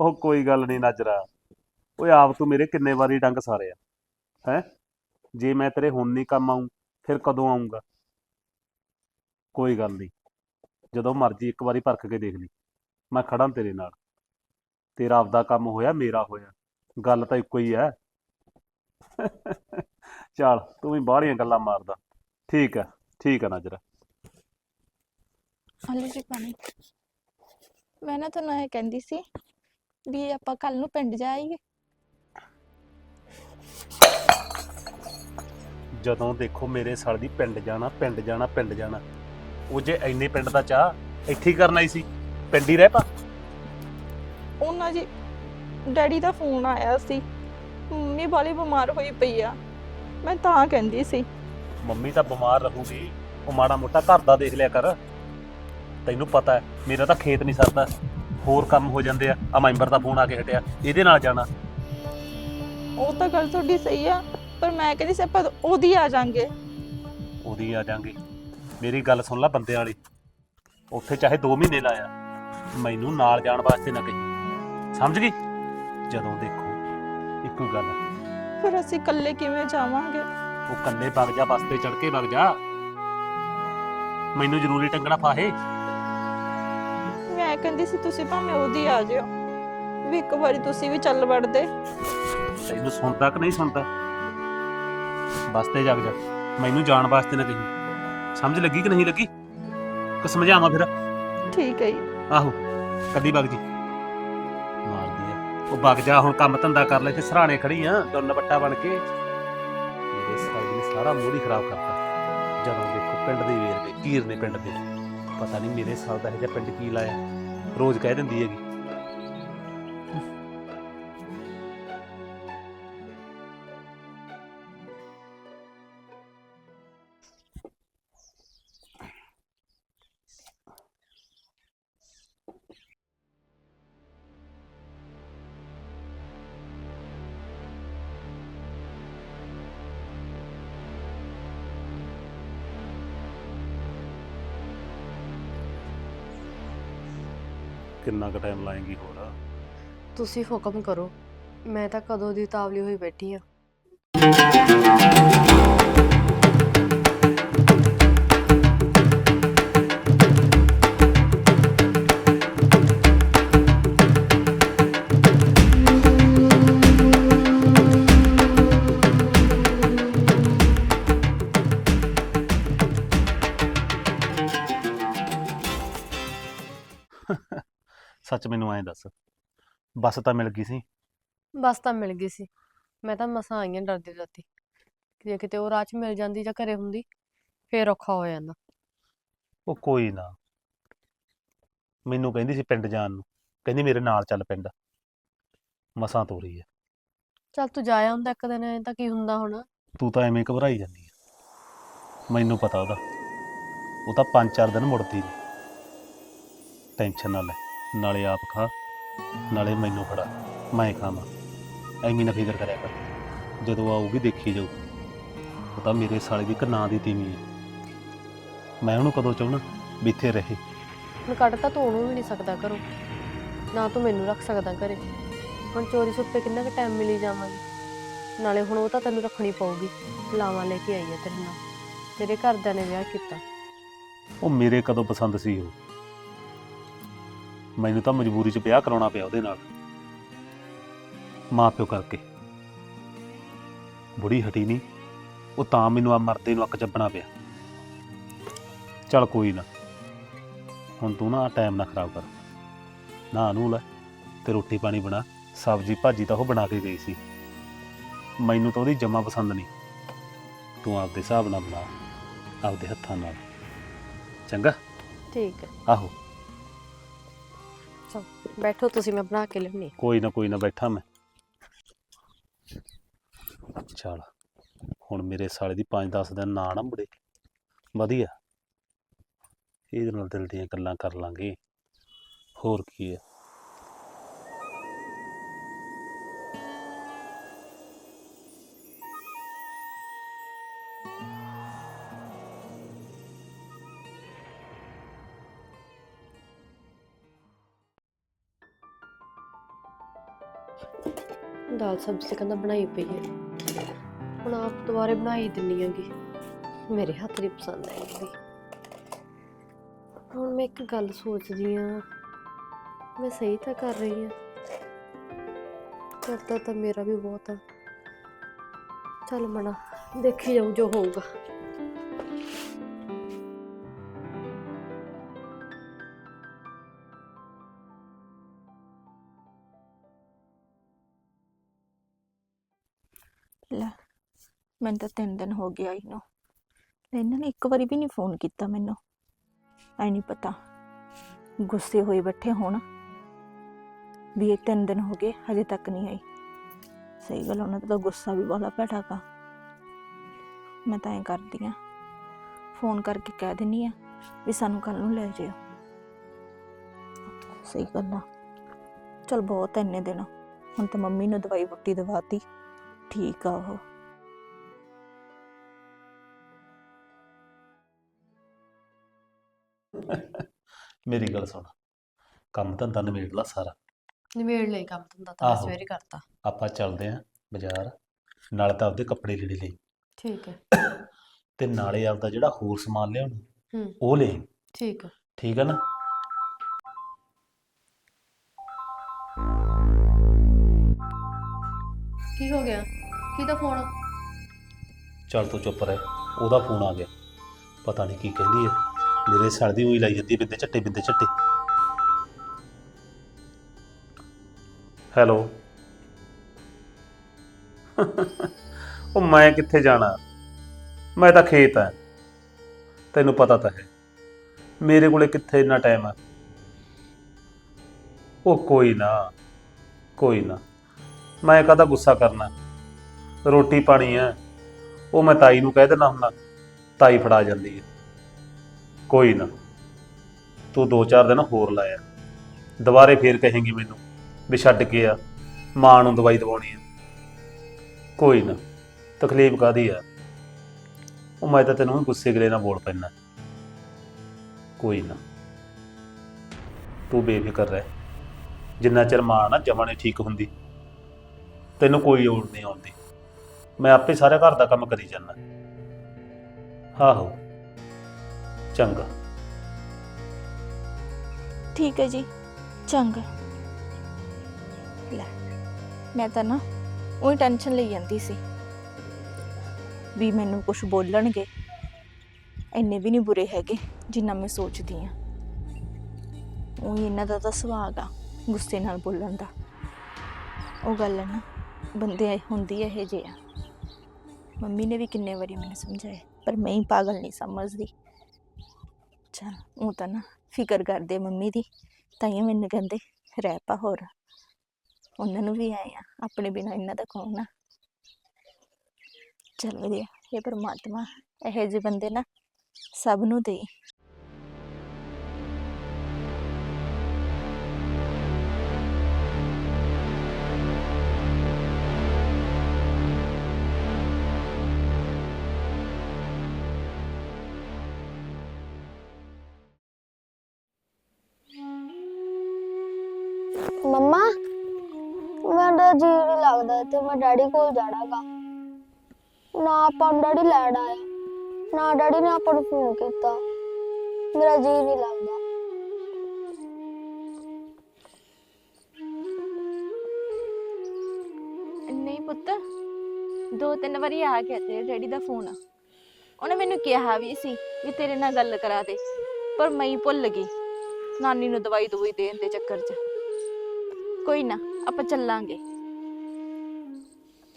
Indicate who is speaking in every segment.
Speaker 1: ਉਹ ਕੋਈ ਗੱਲ ਨਹੀਂ ਨਜਰਾ। ਓਏ ਆਪ ਤੂੰ ਮੇਰੇ ਕਿੰਨੇ ਵਾਰੀ ਡੰਗ ਸਾਰਿਆ ਹੈ? ਜੇ ਮੈਂ ਤੇਰੇ ਹੁਣ ਨਹੀਂ ਕੰਮ ਆਉਂ ਫਿਰ ਕਦੋਂ ਆਉਂਗਾ ਕੋਈ ਗੱਲ ਨਹੀਂ ਜਦੋਂ ਮਰਜ਼ੀ ਇੱਕ ਵਾਰੀ ਪਰਖ ਕੇ ਦੇਖ ਲਈ। ਮੈਂ ਖੜਾ ਤੇਰੇ ਨਾਲ। ਤੇਰਾ ਆਪਦਾ ਕੰਮ ਹੋਇਆ, ਮੇਰਾ ਹੋਇਆ। ਗੱਲ ਤਾਂ ਇੱਕੋ ਹੀ ਹੈ। ਚੱਲ, ਤੂੰ ਵੀ ਬਾਹਲੀਆਂ ਗੱਲਾਂ ਮਾਰਦਾ। ਠੀਕ ਹੈ ਠੀਕ ਹੈ ਨਾਜਰਾ।
Speaker 2: ਹਲੋ ਜੀ ਪਾਣੀ। ਮੈਂ ਨਾ ਤੁਹਾਨੂੰ ਇਹ ਕਹਿੰਦੀ ਸੀ ਵੀ ਆਪਾਂ ਕੱਲ ਨੂੰ ਪਿੰਡ ਜਾਈਏ।
Speaker 1: ਜਦੋਂ ਦੇਖੋ ਮੇਰੇ ਸਾਲ ਦੀ ਪਿੰਡ ਜਾਣਾ ਪਿੰਡ ਜਾਣਾ ਪਿੰਡ ਜਾਣਾ। ਉਹ ਜੇ ਐਨੇ ਪਿੰਡ ਦਾ ਚਾਹ ਇੱਥੇ ਹੀ ਕਰਨਾ ਹੀ ਸੀ। ਪਿੰਡ ਹੀ ਰਹਿ ਪਾ।
Speaker 2: ਉਹਨਾਂ ਜੀ ਡੈਡੀ ਦਾ ਫੋਨ ਆਇਆ ਸੀ। ਮੰਮੀ ਬਾਲੀ ਬਿਮਾਰ ਹੋਈ ਪਈ ਆ। ਮੈਂ ਤਾਂ ਕਹਿੰਦੀ ਸੀ।
Speaker 1: ਮੰਮੀ ਤਾਂ ਬਿਮਾਰ ਰਹੂਗੀ। ਉਹ ਮਾੜਾ ਮੋਟਾ ਘਰ ਦਾ ਦੇਖ ਲਿਆ ਕਰ। ਤੈਨੂੰ ਪਤਾ ਹੈ ਮੇਰਾ ਤਾਂ ਖੇਤ ਨਹੀਂ ਸਰਦਾ। ਹੋਰ ਕੰਮ ਹੋ ਜਾਂਦੇ ਆ। ਆ ਮੈਂਬਰ ਦਾ ਫੋਨ ਆ ਕੇ ਹਟਿਆ। ਇਹਦੇ ਨਾਲ ਜਾਣਾ।
Speaker 2: ਉਹ ਤਾਂ ਗੱਲ ਤੁਹਾਡੀ ਸਹੀ ਆ ਪਰ ਮੈਂ ਕਹਿੰਦੀ ਸੀ ਆਪਾਂ ਉਹਦੀ ਆ ਜਾਾਂਗੇ।
Speaker 1: ਉਹਦੀ ਆ ਜਾਾਂਗੇ। ਮੇਰੀ ਗੱਲ ਸੁਣ ਲੈ ਬੰਦੇ ਵਾਲੀ। ਉੱਥੇ ਚਾਹੇ 2 ਮਹੀਨੇ ਲਾਇਆ। ਮੈਨੂੰ ਨਾਲ ਜਾਣ ਵਾਸਤੇ ਨਾ ਕਹੀ। ਸਮਝ ਗਈ? ਜਦੋਂ ਦੇਖੋ। ਇੱਕੋ ਗੱਲ।
Speaker 2: ਫਿਰ ਅਸੀਂ ਇਕੱਲੇ ਕਿਵੇਂ ਜਾਵਾਂਗੇ?
Speaker 1: ਉਹ ਕੱਲੇ ਵਗ ਜਾ ਬੱਸ ਤੇ ਚੜ ਕੇ ਵਗ ਜਾ। ਮੈਨੂੰ ਜ਼ਰੂਰੀ ਟੰਗਣਾ ਫਾਹੇ।
Speaker 2: ਮੈਂ ਕਹਿੰਦੀ ਸੀ ਤੁਸੀਂ ਭਾਵੇਂ ਉਹਦੀ ਆ ਜਿਓ। ਵੀ ਇੱਕ ਵਾਰੀ ਤੁਸੀਂ ਵੀ ਚੱਲ ਵੜਦੇ।
Speaker 1: ਤੈਨੂੰ ਸੁਣਦਾ ਕਿ ਨਹੀਂ ਸੁਣਦਾ? ਬੱਸ ਤੇ ਜਗ ਜਾ। ਮੈਨੂੰ ਜਾਣ ਵਾਸਤੇ ਨਾ ਕਹੀ। ਸਮਝ ਲੱਗੀ ਕਿ ਨਹੀਂ ਲੱਗੀ? ਕਿ ਸਮਝਾਵਾਂ ਫਿਰ?
Speaker 2: ਠੀਕ ਹੈ ਜੀ।
Speaker 1: ਆਹੋ ਕੱਦੀ ਵਗ ਜੀ। ਮਾਰਦੀ ਆ। ਉਹ ਵਗ ਜਾ ਹੁਣ ਕੰਮ ਧੰਦਾ ਕਰ ਲੈ ਤੇ ਸਰਾਣੇ ਖੜੀ ਆ ਦੁੰਨ ਬੱਟਾ ਬਣ ਕੇ। ਮੇਰੇ ਸਾਲ ਨੇ ਸਾਰਾ ਮੂਡ ਹੀ ਖਰਾਬ ਕਰਤਾ। ਜਦੋਂ ਦੇਖੋ ਪਿੰਡ ਦੇ ਵੇਰ ਕੇ ਕੀਰ ਨੇ ਪਿੰਡ ਦੇ। ਪਤਾ ਨਹੀਂ ਮੇਰੇ ਸਾਲ ਦਾ ਇਹ ਜਿਹਾ ਪਿੰਡ ਕੀ ਲਾਇਆ। ਰੋਜ਼ ਕਹਿ ਦਿੰਦੀ ਹੈਗੀ। ਕਿੰਨਾ ਕੁ ਟਾਈਮ ਲਾਏਗੀ ਹੋਰ?
Speaker 3: ਤੁਸੀਂ ਹੁਕਮ ਕਰੋ, ਮੈਂ ਤਾਂ ਕਦੋਂ ਦੀ ਤਾਵਲੀ ਹੋਈ ਬੈਠੀ ਆ।
Speaker 1: ਬੱਸ ਤਾਂ ਮਿਲ ਗਈ ਸੀ।
Speaker 3: ਬਸ ਤਾਂ ਮਿਲ ਗਈ ਸੀ। ਮੈਂ ਤਾਂ ਮਸਾਂ ਆਈਆਂ ਡਰਦੀ ਡਰਦੀ। ਜੇ ਕਿਤੇ ਉਹ ਰਾਹ 'ਚ ਮਿਲ ਜਾਂਦੀ ਜਾਂ ਘਰੇ ਹੁੰਦੀ ਫੇਰ ਔਖਾ ਹੋ ਜਾਂਦਾ।
Speaker 1: ਉਹ ਕੋਈ ਨਾ। ਮੈਨੂੰ ਕਹਿੰਦੀ ਸੀ ਪਿੰਡ ਜਾਣ ਨੂੰ। ਕਹਿੰਦੀ ਮੇਰੇ ਨਾਲ ਚੱਲ ਪਿੰਡ। ਮਸਾਂ ਤੋਰੀ ਆ।
Speaker 3: ਚੱਲ ਤੂੰ ਜਾਇਆ ਹੁੰਦਾ ਇੱਕ ਦਿਨ ਐਂ ਤਾਂ ਕੀ ਹੁੰਦਾ ਹੁਣ?
Speaker 1: ਤੂੰ ਤਾਂ ਐਵੇਂ ਘਬਰਾਈ ਜਾਂਦੀ ਆ। ਮੈਨੂੰ ਪਤਾ ਉਹਦਾ। ਉਹ ਤਾਂ ਪੰਜ ਚਾਰ ਦਿਨ ਮੁੜਦੀ ਨਹੀਂ ਟੈਨਸ਼ਨ ਨਾ ਲੈ। ਨਾਲੇ ਆਪ ਖਾ। ਨਾਲੇ ਮੈਨੂੰ ਫੜਾ ਮੈਂ ਖਾਵਾਂ। ਐਵੇਂ ਨਾ ਫਿਕਰ ਕਰਿਆ ਕਰ। ਜਦੋਂ ਆਊਗੀ ਦੇਖੀ ਜਾਊ। ਉਹ ਤਾਂ ਮੇਰੇ ਸਾਲੇ ਦੀ ਇੱਕ ਨਾਂ ਦੀ ਤੀਵੀਂ ਹੈ ਮੈਂ ਉਹਨੂੰ ਕਦੋਂ ਚਾਹਣਾ ਵੀ ਇੱਥੇ ਰਹੇ।
Speaker 3: ਹੁਣ ਕੱਢ ਤਾਂ ਤੂੰ ਉਹਨੂੰ ਵੀ ਨਹੀਂ ਸਕਦਾ ਘਰੋਂ। ਨਾ ਤੂੰ ਮੈਨੂੰ ਰੱਖ ਸਕਦਾ ਘਰੇ। ਹੁਣ ਚੋਰੀ ਸੁੱਪੇ ਕਿੰਨਾ ਕੁ ਟਾਈਮ ਮਿਲੀ ਜਾਵਾਂਗੀ। ਨਾਲੇ ਹੁਣ ਉਹ ਤਾਂ ਤੈਨੂੰ ਰੱਖਣੀ ਪਊਗੀ। ਲਾਵਾਂ ਲੈ ਕੇ ਆਈ ਆ ਤੇਰੇ ਨਾਲ। ਤੇਰੇ ਘਰਦਿਆਂ ਨੇ ਵਿਆਹ ਕੀਤਾ।
Speaker 1: ਉਹ ਮੇਰੇ ਕਦੋਂ ਪਸੰਦ ਸੀ ਉਹ? ਮੈਨੂੰ ਤਾਂ ਮਜਬੂਰੀ 'ਚ ਵਿਆਹ ਕਰਾਉਣਾ ਪਿਆ ਉਹਦੇ ਨਾਲ। ਮਾਂ ਪਿਓ ਕਰਕੇ। ਬੁੜੀ ਹਟੀ ਨਹੀਂ ਉਹ ਤਾਂ ਮੈਨੂੰ ਆ ਮਰਦੇ ਨੂੰ ਅੱਕ ਚੱਬਣਾ ਪਿਆ। ਚੱਲ ਕੋਈ ਨਾ ਹੁਣ ਤੂੰ ਨਾ ਟਾਈਮ ਨਾ ਖਰਾਬ ਕਰ। ਨਾ ਨੂੰ ਲੈ ਤੇ ਰੋਟੀ ਪਾਣੀ ਬਣਾ ਸਬਜੀ ਭਾਜੀ ਤਾਂ ਉਹ ਬਣਾ ਕੇ ਗਈ ਸੀ। ਮੈਨੂੰ ਤਾਂ ਉਹਦੀ ਜਮਾ ਪਸੰਦ ਨਹੀਂ। ਤੂੰ ਆਪਦੇ ਹਿਸਾਬ ਨਾਲ ਬਣਾ ਆਪਦੇ ਹੱਥਾਂ ਨਾਲ। ਚੰਗਾ?
Speaker 3: ਠੀਕ ਹੈ।
Speaker 1: ਆਹੋ।
Speaker 3: ਬੈਠੋ, ਤੁਸੀਂ ਮੈਂ ਬਣਾ ਕੇ ਲਿਆਉਣੀ।
Speaker 1: ਕੋਈ ਨਾ ਕੋਈ ਨਾ, ਬੈਠਾ ਮੈਂ। ਚਲ, ਹੁਣ ਮੇਰੇ ਸਾਲੇ ਦੀ 5-10 ਦਿਨ ਨਾ ਨਾ ਮੁੜੇ। ਵਧੀਆ। ਇਹਦੇ ਨਾਲ ਦਿਲ ਦੀਆਂ ਗੱਲਾਂ ਕਰ ਲਾਂਗੇ। ਹੋਰ ਕੀ ਹੈ?
Speaker 3: ਦਾਲ ਸਬਜ਼ੀ ਕਹਿੰਦਾ ਬਣਾਈ ਪਈ ਹੈ। ਹੁਣ ਆਪ ਦੁਬਾਰੇ ਬਣਾਈ ਦਿੰਨੀ ਆਂਗੀ। ਮੇਰੇ ਹੱਥ ਦੀ ਪਸੰਦ ਆਏਗੀ ਹੁਣ ਮੈਂ ਇੱਕ ਗੱਲ ਸੋਚਦੀ ਆ। ਮੈਂ ਸਹੀ ਤਾਂ ਕਰ ਰਹੀ ਆ। ਕਰਦਾ ਤਾਂ ਮੇਰਾ ਵੀ ਬਹੁਤ ਆ। ਚੱਲ ਮਣਾ ਦੇਖੀ ਜਾਊ ਜੋ ਹੋਊਗਾ।
Speaker 2: ਮੈਨੂੰ ਤਾਂ ਤਿੰਨ ਦਿਨ ਹੋ ਗਿਆ ਇਹਨੂੰ ਇਹਨਾਂ ਨੇ ਇੱਕ ਵਾਰੀ ਵੀ ਨਹੀਂ ਫੋਨ ਕੀਤਾ ਮੈਨੂੰ। ਐ ਨਹੀਂ ਪਤਾ। ਗੁੱਸੇ ਹੋਏ ਬੈਠੇ ਹੋਣ। ਵੀ ਇਹ ਤਿੰਨ ਦਿਨ ਹੋ ਗਏ, ਹਜੇ ਤੱਕ ਨਹੀਂ ਆਈ। ਸਹੀ ਗੱਲ ਉਹਨਾਂ ਦਾ ਤਾਂ ਗੁੱਸਾ ਵੀ ਬੜਾ ਭੈੜਾ ਕਾ ਮੈਂ ਤਾਂ ਐ ਕਰਦੀ ਆ। ਫੋਨ ਕਰਕੇ ਕਹਿ ਦਿੰਨੀ ਆ ਵੀ ਸਾਨੂੰ ਕੱਲ ਨੂੰ ਲੈ ਜਿਓ। ਸਹੀ ਗੱਲ ਆ। ਚਲ ਬਹੁਤ ਆ ਇੰਨੇ ਦਿਨ। ਹੁਣ ਤਾਂ ਮੰਮੀ ਨੂੰ ਦਵਾਈ ਬੁੱਟੀ ਦਵਾਤੀ ਠੀਕ ਆ ਉਹ।
Speaker 1: ਮੇਰੀ ਗੱਲ ਸੁਣ। ਕੰਮ ਧੰਦਾ ਨਿਬੇੜ ਲਾ ਸਾਰਾ।
Speaker 3: ਨਿਬੇੜ ਲਈ ਕੰਮ ਧੰਦਾ ਤਾਂ ਮੈਂ
Speaker 1: ਆਹੋ।
Speaker 3: ਸਵੇਰੇ ਕਰਤਾ।
Speaker 1: ਆਪਾਂ ਚੱਲਦੇ ਆਂ ਬਾਜ਼ਾਰ ਨਾਲ ਤਾਂ ਆਪਦੇ ਕੱਪੜੇ ਲੀੜੇ ਲਈ।
Speaker 3: ਠੀਕ ਹੈ।
Speaker 1: ਤੇ ਨਾਲੇ ਆਪਦਾ ਜਿਹੜਾ ਹੋਰ ਸਮਾਨ ਲਿਆਉਣਾ
Speaker 3: ਹੂੰ।
Speaker 1: ਉਹ ਲੈ
Speaker 3: ਠੀਕ ਹੈ।
Speaker 1: ਠੀਕ ਹੈ ਨਾ?
Speaker 3: ਕੀ ਹੋ ਗਿਆ? ਕਿਹਦਾ ਫੋਨ?
Speaker 1: ਚੱਲ ਤੂੰ ਚੁੱਪ ਰਹਿ। ਉਹਦਾ ਫੋਨ ਆ ਗਿਆ। ਪਤਾ ਨਹੀਂ ਕੀ ਕਹਿੰਦੀ ਹੈ। ਮੇਰੇ ਸਿਰ ਦੀ ਉਹੀ ਲਾਈ ਜਾਂਦੀ ਹੈ ਬਿੰਦੇ ਝੱਟੇ ਬਿੰਦੇ ਝੱਟੇ। ਹੈਲੋ। ਉਹ ਮੈਂ ਕਿੱਥੇ ਜਾਣਾ? ਮੈਂ ਤਾਂ ਖੇਤ ਆ। ਤੈਨੂੰ ਪਤਾ ਤਾਂ ਹੈ। ਮੇਰੇ ਕੋਲੇ ਕਿੱਥੇ ਇੰਨਾ ਟਾਈਮ ਆ? ਉਹ ਕੋਈ ਨਾ ਕੋਈ ਨਾ। ਮੈਂ ਕਾਹਦਾ ਗੁੱਸਾ ਕਰਨਾ? ਰੋਟੀ ਪਾਣੀ ਆ। ਉਹ ਮੈਂ ਤਾਈ ਨੂੰ ਕਹਿ ਦੇਣਾ ਹੁੰਦਾ, ਤਾਈ ਫੜਾ ਜਾਂਦੀ ਹੈ ਕੋਈ ਨਾ। ਤੂੰ ਦੋ ਚਾਰ ਦਿਨ ਹੋਰ ਲਾਇਆ। ਦੁਬਾਰੇ ਫੇਰ ਕਹੇਂਗੀ ਮੈਨੂੰ ਵੀ ਛੱਡ ਕੇ ਆ। ਮਾਂ ਨੂੰ ਦਵਾਈ ਦਵਾਉਣੀ ਆ। ਕੋਈ ਨਾ, ਤਕਲੀਫ ਕਾਦੀ ਆ? ਉਹ ਮੈਂ ਤਾਂ ਤੈਨੂੰ ਗੁੱਸੇ ਗਲੇ ਨਾਲ ਬੋਲ ਪੈਣਾ ਕੋਈ ਨਾ। ਤੂੰ ਬੇਫਿਕਰ ਰਹਿ। ਜਿੰਨਾ ਚਿਰ ਮਾਂ ਨਾ ਜਮਾਂ ਨੀ ਠੀਕ ਹੁੰਦੀ, ਤੈਨੂੰ ਕੋਈ ਲੋੜ ਨਹੀਂ ਆਉਂਦੀ। ਮੈਂ ਆਪੇ ਸਾਰੇ ਘਰ ਦਾ ਕੰਮ ਕਰੀ ਜਾਂਦਾ। ਆਹੋ। ਚੰਗਾ।
Speaker 2: ਠੀਕ ਹੈ ਜੀ, ਚੰਗਾ। ਲੈ, ਮੈਂ ਤਾਂ ਨਾ ਉਹੀ ਟੈਨਸ਼ਨ ਲਈ ਜਾਂਦੀ ਸੀ ਵੀ ਮੈਨੂੰ ਕੁਝ ਬੋਲਣਗੇ। ਇੰਨੇ ਵੀ ਨਹੀਂ ਬੁਰੇ ਹੈਗੇ ਜਿੰਨਾ ਮੈਂ ਸੋਚਦੀ ਆ ਉਹੀ ਇਹਨਾਂ ਦਾ ਤਾਂ ਸੁਭਾਅ ਆ ਗੁੱਸੇ ਨਾਲ ਬੋਲਣ ਦਾ। ਉਹ ਗੱਲ ਹੈ ਨਾ, ਬੰਦੇ ਹੁੰਦੀ ਹੈ ਇਹ ਜਿਹੇ ਆ। ਮੰਮੀ ਨੇ ਵੀ ਕਿੰਨੇ ਵਾਰੀ ਮੈਨੂੰ ਸਮਝਾਇਆ, ਪਰ ਮੈਂ ਹੀ ਪਾਗਲ ਨਹੀਂ ਸਮਝਦੀ। ਚਲ ਉਹ ਤਾਂ ਨਾ ਫਿਕਰ ਕਰਦੇ ਮੰਮੀ ਦੀ, ਤਾਂ ਹੀ ਮੈਨੂੰ ਕਹਿੰਦੇ, ਰਹਿ ਪਾ ਹੋਰ। ਉਹਨਾਂ ਨੂੰ ਵੀ ਆਏ ਆ, ਆਪਣੇ ਬਿਨਾ ਇਹਨਾਂ ਦਾ ਕੌਣ ਨਾ ਚਲ ਵਧੀਆ, ਇਹ ਪਰਮਾਤਮਾ ਇਹੋ ਜਿਹੇ ਬੰਦੇ ਨਾ ਸਭ ਨੂੰ ਦੇ
Speaker 4: ਮੰਮਾ ਮੇਰਾ ਜੀ ਨਹੀਂ ਲੱਗਦਾ ਤੇ ਮੈਂ ਡੈਡੀ ਕੋਲ ਜਾਣਾਗਾ। ਨਾ ਆਪਾਂ ਨੂੰ ਡੈਡੀ ਲੈਣ ਆਇਆ, ਨਾ ਡੈਡੀ ਨੇ ਆਪਾਂ ਨੂੰ ਫੋਨ ਕੀਤਾ। ਮੇਰਾ ਜੀ ਨਹੀਂ ਲੱਗਦਾ।
Speaker 2: ਨਹੀਂ ਪੁੱਤ, ਦੋ ਤਿੰਨ ਵਾਰੀ ਆ ਗਿਆ ਤੇਰੇ ਡੈਡੀ ਦਾ ਫੋਨ ਉਹਨੇ ਮੈਨੂੰ ਕਿਹਾ ਵੀ ਸੀ ਵੀ ਤੇਰੇ ਨਾਲ ਗੱਲ ਕਰਾ ਦੇ, ਪਰ ਮੈਂ ਹੀ ਭੁੱਲ ਗਈ। ਨਾਨੀ ਨੂੰ ਦਵਾਈ ਦਵਾਈ ਦੇਣ ਦੇ ਚੱਕਰ 'ਚ। ਕੋਈ ਨਾ ਆਪਾਂ ਚੱਲਾਂਗੇ।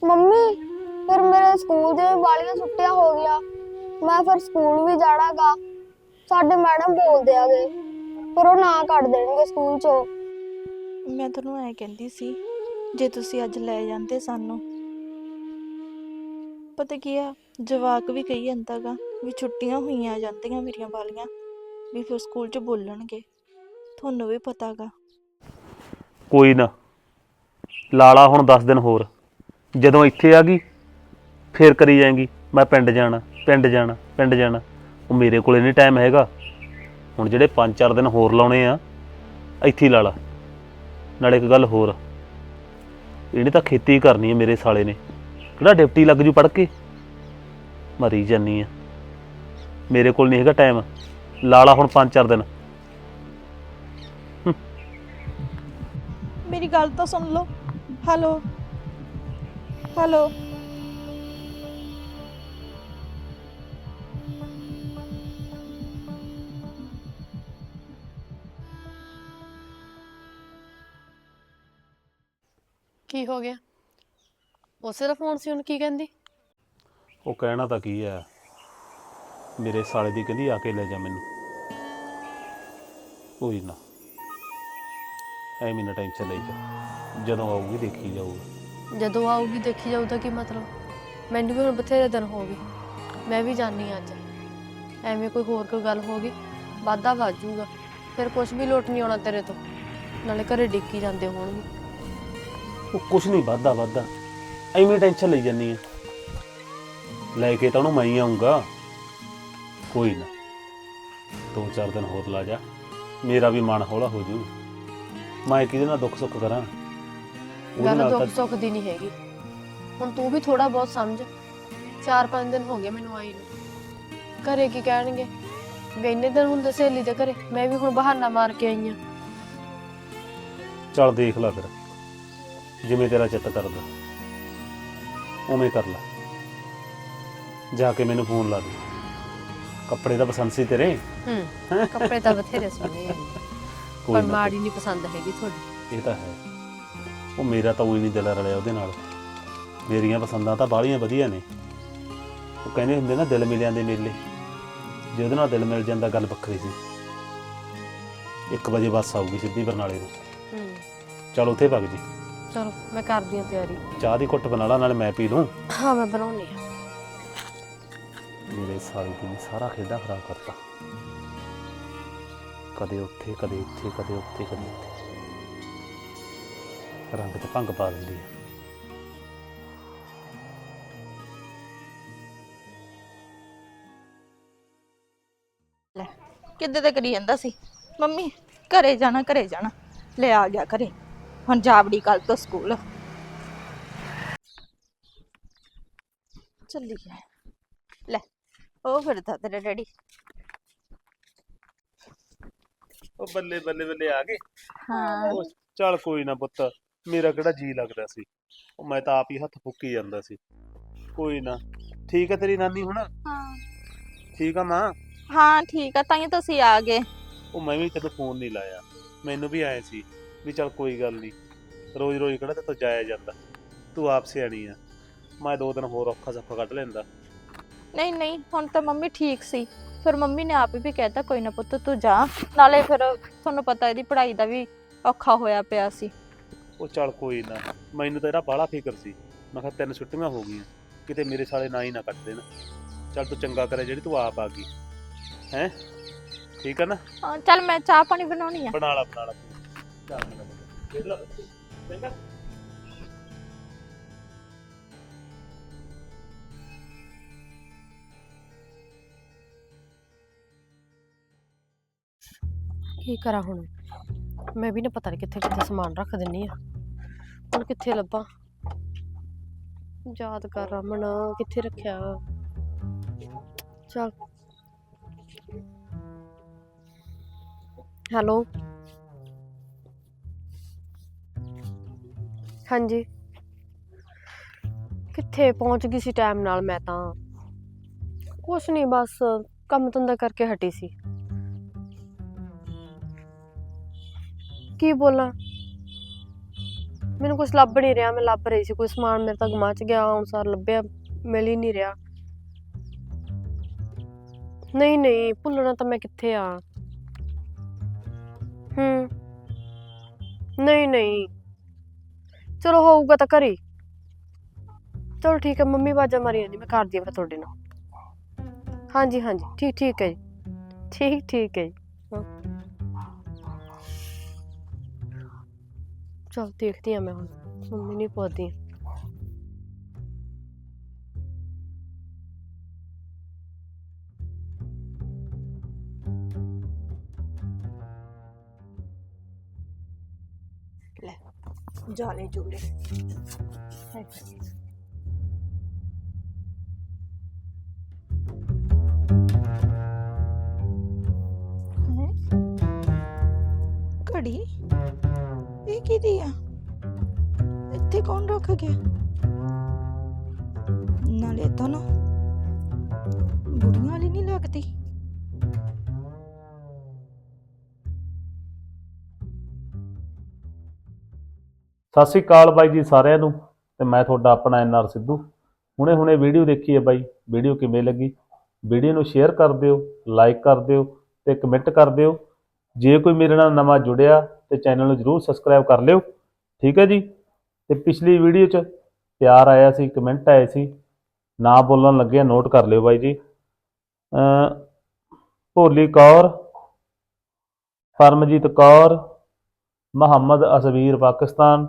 Speaker 4: ਮੰਮੀ ਫਿਰ ਮੇਰੇ ਸਕੂਲ ਦੇ ਵਾਲੀਆਂ ਛੁੱਟੀਆਂ ਹੋ ਗਿਆ ਮੈਂ ਫਿਰ ਸਕੂਲ ਵੀ ਜਾਣਾਗਾ। ਸਾਡੇ ਮੈਡਮ ਬੋਲਦੇ ਆਗੇ ਫਿਰ ਉਹ ਨਾ ਕੱਢ ਦੇਣਗੇ ਸਕੂਲ ਚੋਂ।
Speaker 2: ਮੈਂ ਤੁਹਾਨੂੰ ਐ ਕਹਿੰਦੀ ਸੀ ਜੇ ਤੁਸੀਂ ਅੱਜ ਲੈ ਜਾਂਦੇ ਸਾਨੂੰ। ਪਤਾ ਕੀ ਆ ਜਵਾਕ ਵੀ ਕਹੀ ਜਾਂਦਾਗਾ ਵੀ ਛੁੱਟੀਆਂ ਹੋਈਆਂ ਜਾਂਦੀਆਂ ਮੇਰੀਆਂ ਵਾਲੀਆਂ। ਵੀ ਫਿਰ ਸਕੂਲ 'ਚ ਬੋਲਣਗੇ। ਤੁਹਾਨੂੰ ਵੀ ਪਤਾਗਾ।
Speaker 1: ਕੋਈ ਨਾ। ਲਾਲਾ ਹੁਣ 10 ਦਿਨ ਹੋਰ। ਜਦੋਂ ਇੱਥੇ ਆ ਗਈ, ਫੇਰ ਕਰੀ ਜਾਏਗੀ। ਮੈਂ ਪਿੰਡ ਜਾਣਾ ਪਿੰਡ ਜਾਣਾ ਪਿੰਡ ਜਾਣਾ। ਉਹ ਮੇਰੇ ਕੋਲੇ ਨਹੀਂ ਟਾਈਮ ਹੈਗਾ। ਹੁਣ ਜਿਹੜੇ 5-4 ਦਿਨ ਹੋਰ ਲਾਉਣੇ ਆ, ਇੱਥੇ ਹੀ ਲਾ ਲਾ। ਨਾਲੇ ਇੱਕ ਗੱਲ ਹੋਰ। ਇਹਨੇ ਤਾਂ ਖੇਤੀ ਕਰਨੀ ਹੈ ਮੇਰੇ ਸਾਲੇ ਨੇ। ਕਿਹੜਾ ਡਿਪਟੀ ਲੱਗ ਜੂ ਪੜ ਕੇ? ਮਰੀ ਜਾਨੀ ਆ। ਮੇਰੇ ਕੋਲ ਨਹੀਂ ਹੈਗਾ ਟਾਈਮ ਲਾਲਾ ਹੁਣ 5-4 ਦਿਨ।
Speaker 2: ਮੇਰੀ ਗੱਲ ਤਾਂ ਸੁਣ ਲਓ। ਹੈਲੋ ਹੈਲੋ
Speaker 3: ਕੀ ਹੋ ਗਿਆ? ਉਸੇ ਦਾ ਫੋਨ ਸੀ ਹੁਣ ਕੀ ਕਹਿੰਦੀ?
Speaker 1: ਉਹ ਕਹਿਣਾ ਤਾਂ ਕੀ ਹੈ? ਮੇਰੇ ਸਾਲੇ ਦੀ ਕਹਿੰਦੀ ਆ ਕੇ ਲੈ ਜਾ ਮੈਨੂੰ। ਕੋਈ ਨਾ। ਐਵੇਂ ਨਾ ਟੈਨਸ਼ਨ ਲਈ ਜਾ। ਜਦੋਂ ਆਊਗੀ ਦੇਖੀ ਜਾਊਗੀ।
Speaker 3: ਜਦੋਂ ਆਊਗੀ ਦੇਖੀ ਜਾਊ ਤਾਂ ਕੀ ਮਤਲਬ? ਮੈਨੂੰ ਵੀ ਹੁਣ ਬਥੇਰੇ ਦਿਨ ਹੋ ਗਏ। ਮੈਂ ਵੀ ਜਾਣੀ ਅੱਜ। ਐਵੇਂ ਕੋਈ ਹੋਰ ਕੋਈ ਗੱਲ ਹੋ ਗਈ ਵਾਧਾ ਵਾਜੂਗਾ ਫਿਰ ਕੁਝ ਵੀ ਲੋਟ ਨਹੀਂ ਆਉਣਾ ਤੇਰੇ ਤੋਂ। ਨਾਲੇ ਘਰੇ ਡਿੱਕੀ ਜਾਂਦੇ ਹੋਣਗੇ।
Speaker 1: ਉਹ ਕੁਛ ਨਹੀਂ ਵਾਧਾ ਵਾਧਾ। ਐਵੇਂ ਟੈਨਸ਼ਨ ਲਈ ਜਾਨੀ ਹੈ। ਲੈ ਕੇ ਤਾਂ ਉਹਨੂੰ ਮੈਂ ਹੀ ਆਉਂਗਾ ਕੋਈ ਨਾ। ਦੋ ਚਾਰ ਦਿਨ ਹੋਰ ਲਾ ਜਾ। ਮੇਰਾ ਵੀ ਮਨ ਹੌਲਾ ਹੋ ਜੂ ਮੈਂ ਕਿਹਦੇ ਨਾਲ ਦੁੱਖ ਸੁੱਖ ਕਰਾਂ? ਉਹਦੇ
Speaker 3: ਗੱਲ
Speaker 1: ਨਾਲ
Speaker 3: ਦੁੱਖ ਸੁੱਖ ਦੀ ਨਹੀਂ ਹੈਗੀ। ਹੁਣ ਤੂੰ ਵੀ ਥੋੜਾ ਬਹੁਤ ਸਮਝ। ਚਾਰ ਪੰਜ ਦਿਨ ਹੋ ਗਏ ਮੈਨੂੰ ਆਈ ਨੂੰ। ਘਰੇ ਕੀ ਕਹਿਣਗੇ? ਵੀ ਇੰਨੇ ਦਿਨ ਹੁੰਦੇ ਸਹੇਲੀ ਦੇ ਘਰੇ ਮੈਂ ਵੀ ਹੁਣ ਬਹਾਨਾ ਮਾਰ ਕੇ ਆਈ ਆ।
Speaker 1: ਚੱਲ ਦੇਖ ਲੈ ਫਿਰ ਜਿਵੇਂ ਤੇਰਾ ਚਿੱਤ ਕਰਦਾ। ਉਵੇਂ ਕਰ ਲੈ। ਜਾ ਕੇ ਮੈਨੂੰ ਫੋਨ ਲਾ ਦੇ। ਕੱਪੜੇ ਤਾਂ ਪਸੰਦ ਸੀ ਤੇਰੇ।
Speaker 3: ਹੂੰ? ਕੱਪੜੇ ਤਾਂ ਬਥੇਰੇ ਸੋਹਣੇ ਆ।
Speaker 1: ਕੋਈ
Speaker 3: ਪਰ
Speaker 1: ਨਾ
Speaker 3: ਮਾੜੀ ਨਹੀਂ ਪਸੰਦ ਹੈਗੀ ਤੁਹਾਡੀ।
Speaker 1: ਇਹ ਤਾਂ ਹੈ। ਉਹ ਮੇਰਾ ਤਾਂ ਉਹੀ ਨਹੀਂ ਦਿਲ ਰਲਿਆ ਉਹਦੇ ਨਾਲ। ਮੇਰੀਆਂ ਪਸੰਦਾਂ ਤਾਂ ਬਾਹਲੀਆਂ ਵਧੀਆ ਨੇ। ਉਹ ਕਹਿੰਦੇ ਹੁੰਦੇ ਨਾ ਦਿਲ ਮਿਲਿਆਂ ਦੇ ਮੇਲੇ। ਜੇ ਉਹਦੇ ਨਾਲ ਦਿਲ ਮਿਲ ਜਾਂਦਾ ਗੱਲ ਵੱਖਰੀ ਸੀ। 1 ਵਜੇ ਬੱਸ ਆਊਗੀ ਸਿੱਧੀ ਬਰਨਾਲੇ ਨੂੰ।
Speaker 3: ਹੂੰ।
Speaker 1: ਚਲ ਉੱਥੇ ਭਗ ਜੀ।
Speaker 3: ਚਲੋ ਮੈਂ ਕਰਦੀ ਹਾਂ ਤਿਆਰੀ।
Speaker 1: ਚਾਹ ਦੀ ਘੁੱਟ ਬਣਾ ਲਾ ਨਾਲੇ ਮੈਂ ਪੀ ਲੂੰ
Speaker 3: ਹਾਂ ਮੈਂ ਬਣਾਉਣੀ ਆ
Speaker 1: ਮੇਰੇ ਸਾਲੀ ਦੀ ਸਾਰਾ ਖੇਡਾ ਖਰਾਬ ਕਰਤਾ। ਕਦੇ ਉੱਥੇ, ਕਦੇ ਇੱਥੇ, ਕਦੇ ਉੱਥੇ, ਕਦੇ ਇੱਥੇ। ਰੰਗ ਤੇ ਭੰਗ ਪਾ ਦਿੰਦੀ ਹੈ
Speaker 2: ਲੈ, ਕਿੱਦੇ ਤੇ ਕਰੀ ਜਾਂਦਾ ਸੀ? ਮੰਮੀ, ਘਰੇ ਜਾਣਾ ਘਰੇ ਜਾਣਾ। ਲੈ ਆ ਗਿਆ ਘਰੇ। ਹੁਣ ਜਾਵੜੀ ਕੱਲ ਤੋਂ ਸਕੂਲ। ਚੱਲੀ ਗਿਆ। ਲੈ, ਉਹ ਫਿਰਦਾ ਤੇਰਾ ਡੈਡੀ।
Speaker 1: ਉਹ ਬੱਲੇ ਬੱਲੇ ਬੱਲੇ ਆ ਗਏ।
Speaker 2: ਹਾਂ।
Speaker 1: ਉਹ ਚੱਲ ਕੋਈ ਨਾ ਪੁੱਤ ਮੇਰਾ ਕਿਹੜਾ ਜੀ ਲੱਗਦਾ ਸੀ। ਉਹ ਮੈਂ ਤਾਂ ਆਪ ਹੀ ਹੱਥ ਫੁੱਕੀ ਜਾਂਦਾ ਸੀ। ਕੋਈ ਨਾ ਠੀਕ ਹੈ ਤੇਰੀ ਨਾਨੀ ਹੁਣ?
Speaker 2: ਹਾਂ।
Speaker 1: ਠੀਕ ਆ ਮਾਂ?
Speaker 2: ਹਾਂ ਠੀਕ ਆ ਤਾਂ ਹੀ ਤੁਸੀਂ ਆ ਗਏ।
Speaker 1: ਉਹ ਮੈਂ ਵੀ ਤੈਨੂੰ ਫੋਨ ਨਹੀਂ ਲਾਇਆ। ਮੈਨੂੰ ਵੀ ਆਏ ਸੀ ਵੀ ਚੱਲ ਕੋਈ ਗੱਲ ਨਹੀਂ। ਰੋਜ਼ ਰੋਜ਼ ਕਿਹੜਾ ਤੇ ਤੋਂ ਜਾਇਆ ਜਾਂਦਾ। ਤੂੰ ਆਪ ਸਿਆਣੀ ਆ। ਮੈਂ ਦੋ ਦਿਨ ਹੋਰ ਔਖਾ ਸੌਖਾ ਕੱਢ ਲੈਂਦਾ।
Speaker 2: ਨਹੀਂ ਨਹੀਂ ਹੁਣ ਤਾਂ ਮੰਮੀ ਠੀਕ ਸੀ। ਫਿਰ ਮੰਮੀ ਨੇ ਆਪ ਵੀ ਕਹਿਤਾ ਕੋਈ ਨਾ ਪੁੱਤ ਤੂੰ ਜਾ। ਨਾਲੇ ਫਿਰ ਤੁਹਾਨੂੰ ਪਤਾ ਇਹਦੀ ਪੜ੍ਹਾਈ ਦਾ ਵੀ ਔਖਾ ਹੋਇਆ ਪਿਆ ਸੀ।
Speaker 1: ਉਹ ਚੱਲ ਕੋਈ ਨਾ ਮੈਨੂੰ ਤਾਂ ਇਹਦਾ ਬਾਹਲਾ ਫਿਕਰ ਸੀ। ਮੈਂ ਕਿਹਾ ਤਿੰਨ ਛੁੱਟੀਆਂ ਹੋ ਗਈਆਂ ਕਿਤੇ ਮੇਰੇ ਸਾਲੇ ਨਾ ਹੀ ਨਾ ਕੱਟ ਦੇਣ। ਚੱਲ ਤੂੰ ਚੰਗਾ ਕਰੇ ਜਿਹੜੀ ਤੂੰ ਆਪ ਆ ਗਈ। ਹੈ? ਠੀਕ ਆ ਨਾ?
Speaker 2: ਹਾਂ, ਚੱਲ ਮੈਂ ਚਾਹ ਪਾਣੀ ਬਣਾਉਣੀ ਆ।
Speaker 1: ਬਣਾ ਲਾ ਬਣਾ ਲਾ। ਚੱਲ ਮੇਰਾ ਪੁੱਤ ਖੇਡ ਲਾ। ਬੱਚੇ ਚੰਗਾ।
Speaker 3: ਕੀ ਕਰਾਂ ਹੁਣ? ਮੈਂ ਵੀ ਨਾ ਪਤਾ ਨਹੀਂ ਕਿੱਥੇ ਕਿੱਥੇ ਸਮਾਨ ਰੱਖ ਦਿੰਨੀ ਆ। ਹੁਣ ਕਿੱਥੇ ਲੱਭਾਂ? ਯਾਦ ਕਰ ਰਮਨ, ਕਿੱਥੇ ਰੱਖਿਆ? ਚਲ। ਹੈਲੋ? ਹਾਂਜੀ। ਕਿੱਥੇ ਪਹੁੰਚ ਗਈ ਸੀ ਟਾਈਮ ਨਾਲ ਮੈਂ ਤਾਂ? ਕੁਛ ਨਹੀਂ ਬਸ ਕੰਮ ਧੰਦਾ ਕਰਕੇ ਹਟੀ ਸੀ। ਕੀ ਬੋਲਾਂ ਮੈਨੂੰ ਕੁਝ ਲੱਭ ਨਹੀਂ ਰਿਹਾ ਮੈਂ ਲੱਭ ਰਹੀ ਸੀ ਕੋਈ ਸਮਾਨ ਮੇਰੇ ਤਾਂ ਗਮਾਚ ਗਿਆ ਅਨੁਸਾਰ ਲੱਭਿਆ ਮਿਲ ਹੀ ਨਹੀਂ ਰਿਹਾ ਨਹੀਂ ਨਹੀਂ ਭੁੱਲਣਾ ਤਾਂ ਮੈਂ ਕਿੱਥੇ ਆ ਹੂੰ ਨਹੀਂ ਨਹੀਂ ਚਲੋ ਹੋਊਗਾ ਤਾਂ ਕਰੀ ਚਲੋ ਠੀਕ ਹੈ ਮੰਮੀ ਬਾਜਾ ਮਾਰੀ ਜਾਂਦੀ ਮੈਂ ਕਰਦੀ ਆ ਫਿਰ ਤੁਹਾਡੇ ਨਾਲ ਹਾਂਜੀ ਹਾਂਜੀ ਠੀਕ ਠੀਕ ਹੈ ਜੀ ਠੀਕ ਠੀਕ ਹੈ ਜੀ ਹਾਂ। ਚਲ ਦੇਖਦੀ ਆ ਮੈਂ ਹੁਣ ਮੰਮੀ ਨਹੀਂ ਪੁੱਛਦੀ
Speaker 2: ਜਾਲੇ ਜੂਲੇ ਹੈਂ? ਕਿਹਦੀ ਆ? ਇੱਥੇ ਕੌਣ ਰੱਖ ਗਿਆ? ਨਾਲੇ ਤਾਂ ਨਾ ਬੁੜੀਆਂ ਵਾਲੀ ਨਹੀਂ ਲੱਗਦੀ।
Speaker 1: ਸਤਿ ਸ੍ਰੀ ਅਕਾਲ ਬਾਈ ਜੀ ਸਾਰਿਆਂ ਨੂੰ, ਤੇ ਮੈਂ ਤੁਹਾਡਾ ਆਪਣਾ ਐਨਆਰ ਸਿੱਧੂ। ਹੁਣੇ ਹੁਣੇ ਵੀਡੀਓ ਦੇਖੀ ਹੈ ਬਾਈ, ਵੀਡੀਓ ਕਿਵੇਂ ਲੱਗੀ? ਵੀਡੀਓ ਨੂੰ ਸ਼ੇਅਰ ਕਰ ਦਿਓ, ਲਾਈਕ ਕਰ ਦਿਓ ਤੇ ਕਮੈਂਟ ਕਰ ਦਿਓ। ਜੇ ਕੋਈ ਮੇਰੇ ਨਾਲ ਨਵਾਂ ਜੁੜਿਆ ਤੇ ਚੈਨਲ ਨੂੰ ਜਰੂਰ ਸਬਸਕ੍ਰਾਈਬ ਕਰ ਲਿਓ। ਠੀਕ ਹੈ ਜੀ? ਤੇ ਪਿਛਲੀ ਵੀਡੀਓ 'ਚ ਪਿਆਰ ਆਇਆ ਸੀ ਕਮੈਂਟ ਆਏ ਸੀ। ਨਾ ਬੋਲਣ ਲੱਗਿਆ ਨੋਟ ਕਰ ਲਿਓ ਬਾਈ ਜੀ। ਭੋਲੀ ਕੌਰ ਪਰਮਜੀਤ ਕੌਰ ਮੁਹੰਮਦ ਅਸਵੀਰ ਪਾਕਿਸਤਾਨ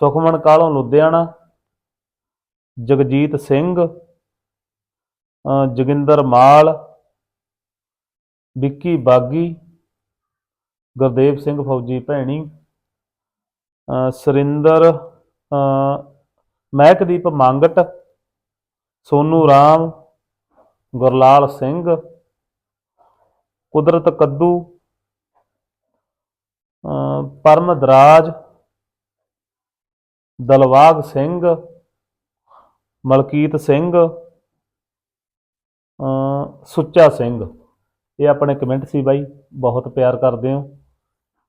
Speaker 1: ਸੁਖਮਨ ਕਾਲੋਂ ਲੁਧਿਆਣਾ ਜਗਜੀਤ ਸਿੰਘ ਅ, ਜੋਗਿੰਦਰ ਮਾਲ ਵਿੱਕੀ ਬਾਗੀ ਗੁਰਦੇਵ ਸਿੰਘ ਫੌਜੀ ਭੈਣੀ ਅ, ਸੁਰਿੰਦਰ ਮਹਿਕਦੀਪ ਮੰਗਟ ਸੋਨੂ ਰਾਮ ਗੁਰਲਾਲ ਸਿੰਘ ਕੁਦਰਤ ਕੱਦੂ ਅ, ਪਰਮ ਦਰਾਜ ਦਲਵਾਗ ਸਿੰਘ ਮਲਕੀਤ ਸਿੰਘ ਸੁੱਚਾ ਸਿੰਘ। ਇਹ ਆਪਣੇ ਕਮੈਂਟ ਸੀ ਬਾਈ ਬਹੁਤ ਪਿਆਰ ਕਰਦੇ ਹੋ।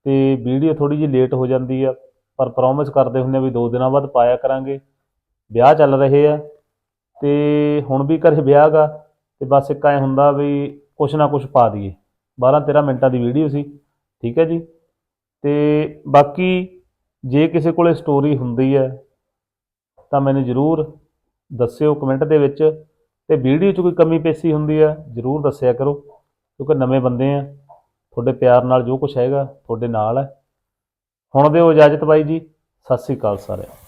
Speaker 1: ਤੇ ਵੀਡੀਓ ਥੋੜੀ ਜਿਹੀ ਲੇਟ ਹੋ ਜਾਂਦੀ ਆ, ਪਰ ਪ੍ਰੋਮਿਸ ਕਰਦੇ ਹੁੰਦੇ ਆ ਵੀ ਦੋ ਦਿਨਾਂ ਬਾਅਦ ਪਾਇਆ ਕਰਾਂਗੇ। ਵਿਆਹ ਚੱਲ ਰਹੇ ਆ ਤੇ ਹੁਣ ਵੀ ਘਰੇ ਵਿਆਹ ਗਾ ਤੇ ਬਸ ਇੱਕ ਐ ਹੁੰਦਾ ਵੀ ਕੁਛ ਨਾ ਕੁਛ ਪਾ ਦਈਏ। 12 13 ਮਿੰਟਾਂ ਦੀ ਵੀਡੀਓ ਸੀ, ਠੀਕ ਹੈ ਜੀ? ਤੇ ਬਾਕੀ ਜੇ ਕਿਸੇ ਕੋਲੇ ਸਟੋਰੀ ਹੁੰਦੀ ਹੈ ਤਾਂ ਮੈਨੂੰ ਜਰੂਰ ਦੱਸਿਓ ਕਮੈਂਟ ਦੇ ਵਿੱਚ। ਤੇ ਵੀਡੀਓ 'ਚ ਕੋਈ ਕਮੀ ਪੇਸ਼ੀ ਹੁੰਦੀ ਹੈ ਜਰੂਰ ਦੱਸਿਆ ਕਰੋ, ਕਿਉਂਕਿ ਨਵੇਂ ਬੰਦੇ ਆ। ਤੁਹਾਡੇ ਪਿਆਰ ਨਾਲ ਜੋ ਕੁਝ ਹੈਗਾ, ਤੁਹਾਡੇ ਨਾਲ ਹੈ। ਹੁਣ ਦਿਓ ਇਜਾਜ਼ਤ ਬਾਈ ਜੀ। ਸਤਿ ਸ੍ਰੀ ਅਕਾਲ ਸਾਰਿਆਂ